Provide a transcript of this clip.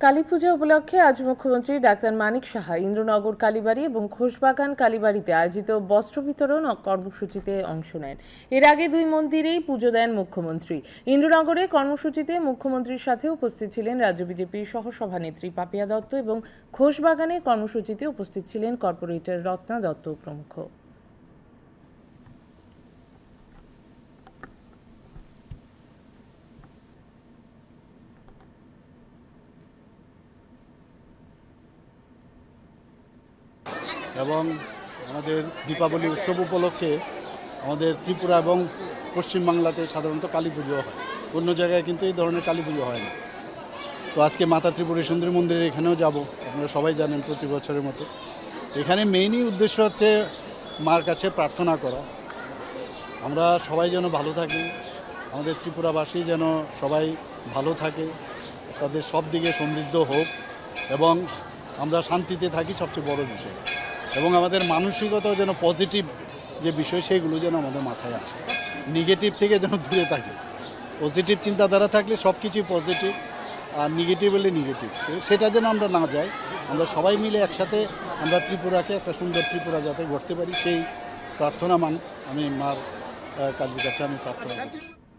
কালী পূজা উপলক্ষে আজ মুখ্যমন্ত্রী ডাক্তার মানিক সাহা ইন্দ্রনগর, কালীবাড়ি এবং খোশবাগান কালীবাড়িতে আয়োজিত বস্ত্র বিতরণ কর্মসূচিতে অংশ নেন। এর আগে দুই মন্দিরেই পুজো দেন মুখ্যমন্ত্রী। ইন্দ্রনগরে কর্মসূচিতে মুখ্যমন্ত্রীর সাথে উপস্থিত ছিলেন রাজ্য বিজেপির সহসভানেত্রী পাপিয়া দত্ত এবং খোশবাগানে কর্মসূচিতে উপস্থিত ছিলেন কর্পোরেটর রত্না দত্ত প্রমুখ। এবং আমাদের দীপাবলি উৎসব উপলক্ষে আমাদের ত্রিপুরা এবং পশ্চিমবাংলাতে সাধারণত কালী পুজো হয়। অন্য জায়গায় কিন্তু এই ধরনের কালী পুজো হয় না। তো আজকে মাতা ত্রিপুরী সুন্দরী মন্দিরে এখানেও যাব। আপনারা সবাই জানেন প্রতি বছরের মতো। এখানে মেইনই উদ্দেশ্য হচ্ছে মার কাছে প্রার্থনা করা। আমরা সবাই যেন ভালো থাকি। আমাদের ত্রিপুরাবাসী যেন সবাই ভালো থাকে। তাদের সব দিকে সমৃদ্ধ হোক এবং আমরা শান্তিতে থাকি সবচেয়ে বড় বিষয়। এবং আমাদের মানসিকতাও যেন পজিটিভ যে বিষয় সেইগুলো যেন আমাদের মাথায় আসে। নেগেটিভ থেকে যেন দূরে থাকে। পজিটিভ চিন্তাধারা থাকলে সব কিছুই পজিটিভ আর নেগেটিভ হলে নেগেটিভ সেটা যেন আমরা না যাই, আমরা সবাই মিলে একসাথে আমরা ত্রিপুরাকে একটা সুন্দর ত্রিপুরা যাতে গড়তে পারি, সেই প্রার্থনা মান আমি মার কাজের কাছে আমি প্রার্থনা করি।